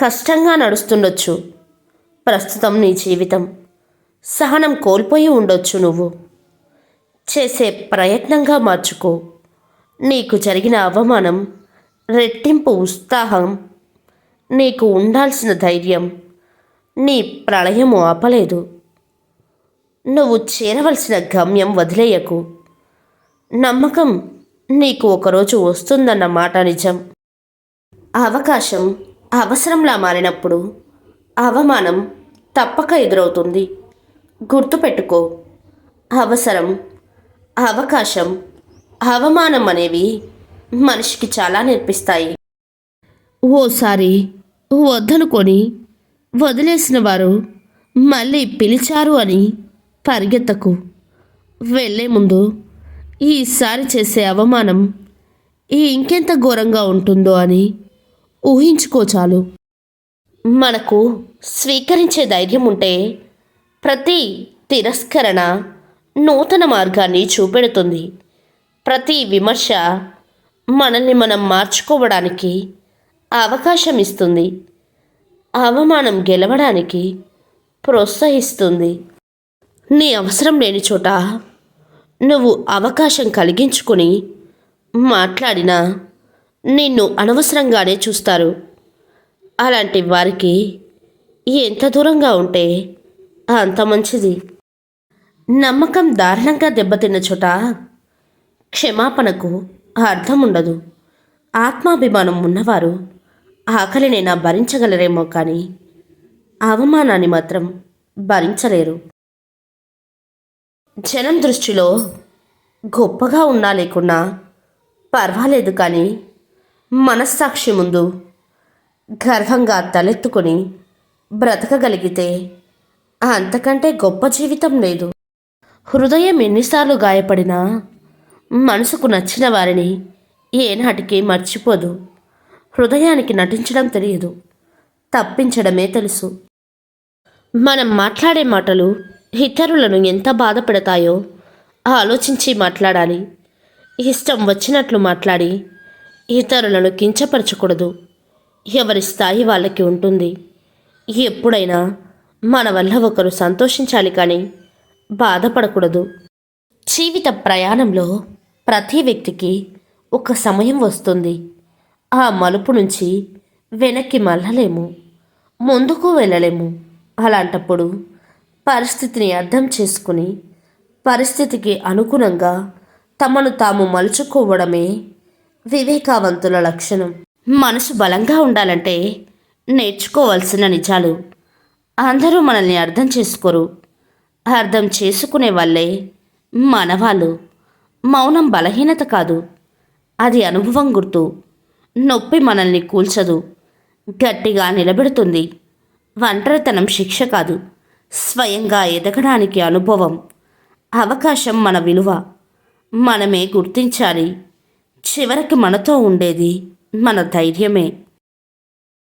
కష్టంగా నడుస్తుండొచ్చు. ప్రస్తుతం నీ జీవితం సహనం కోల్పోయి ఉండొచ్చు నువ్వు. చేసే ప్రయత్నంగా మార్చుకో. నీకు జరిగిన అవమానం రెట్టింపు ఉత్సాహం నీకు ఉండాల్సిన ధైర్యం నీ ప్రళయము ఆపలేదు. నువ్వు చేరవలసిన గమ్యం వదిలేయకు. నమ్మకం నీకు ఒకరోజు వస్తుందన్న మాట నిజం. అవకాశం అవసరంలా మారినప్పుడు అవమానం తప్పక ఎదురవుతుంది. గుర్తుపెట్టుకో అవసరం అవకాశం అవమానం అనేవి మనిషికి చాలా నేర్పిస్తాయి. ఓసారి వద్దనుకొని వదిలేసిన వారు మళ్ళీ పిలిచారు అని పరిగెత్తకు. వెళ్ళే ముందు ఈసారి చేసే అవమానం ఇంకెంత ఘోరంగా ఉంటుందో అని ఊహించుకో చాలు. మనకు స్వీకరించే ధైర్యం ఉంటే ప్రతి తిరస్కరణ నూతన మార్గాన్ని చూపెడుతుంది. ప్రతి విమర్శ మనల్ని మనం మార్చుకోవడానికి అవకాశం ఇస్తుంది. అవమానం గెలవడానికి ప్రోత్సహిస్తుంది. నీ అవసరం లేని చోట నువ్వు అవకాశం కలిగించుకొని మాట్లాడినా నిన్ను అనవసరంగానే చూస్తారు. అలాంటి వారికి ఎంత దూరంగా ఉంటే అంత మంచిది. నమ్మకం దారుణంగా దెబ్బతిన్న చోట క్షమాపణకు అర్థం ఉండదు ఆత్మాభిమానం ఉన్నవారు ఆకలినైనా భరించగలరేమో కానీ అవమానాన్ని మాత్రం భరించలేరు. జనం దృష్టిలో గొప్పగా ఉన్నా లేకున్నా పర్వాలేదు కానీ మనస్సాక్షి ముందు గర్వంగా తలెత్తుకొని బ్రతకగలిగితే అంతకంటే గొప్ప జీవితం లేదు. హృదయం ఎన్నిసార్లు గాయపడినా మనసుకు నచ్చిన వారిని ఏనాటికి మర్చిపోదు. హృదయానికి నటించడం తెలియదు. తప్పించడమే తెలుసు. మనం మాట్లాడే మాటలు ఇతరులను ఎంత బాధపడతాయో ఆలోచించి మాట్లాడాలి. ఇష్టం వచ్చినట్లు మాట్లాడి ఇతరులను కించపరచకూడదు. ఎవరి స్థాయి వాళ్ళకి ఉంటుంది. ఎప్పుడైనా మన వల్ల ఒకరు సంతోషించాలి కానీ బాధపడకూడదు. జీవిత ప్రయాణంలో ప్రతి వ్యక్తికి ఒక సమయం వస్తుంది. ఆ మలుపు నుంచి వెనక్కి మళ్ళలేము. ముందుకు వెళ్ళలేము. అలాంటప్పుడు పరిస్థితిని అర్థం చేసుకుని పరిస్థితికి అనుగుణంగా తమను తాము మలుచుకోవడమే వివేకావంతుల లక్షణం. మనసు బలంగా ఉండాలంటే నేర్చుకోవాల్సిన నిజాలు. అందరూ మనల్ని అర్థం చేసుకోరు. అర్థం చేసుకునే వాళ్ళే మనవాళ్ళు. మౌనం బలహీనత కాదు. అది అనుభవం గుర్తు. నొప్పి మనల్ని కూల్చదు. గట్టిగా నిలబెడుతుంది. ఒంటరితనం శిక్ష కాదు. స్వయంగా ఎదగడానికి అనుభవం. అవకాశం మన విలువ. మనమే గుర్తించాలి. చివరికి మనతో ఉండేది మన ధైర్యమే.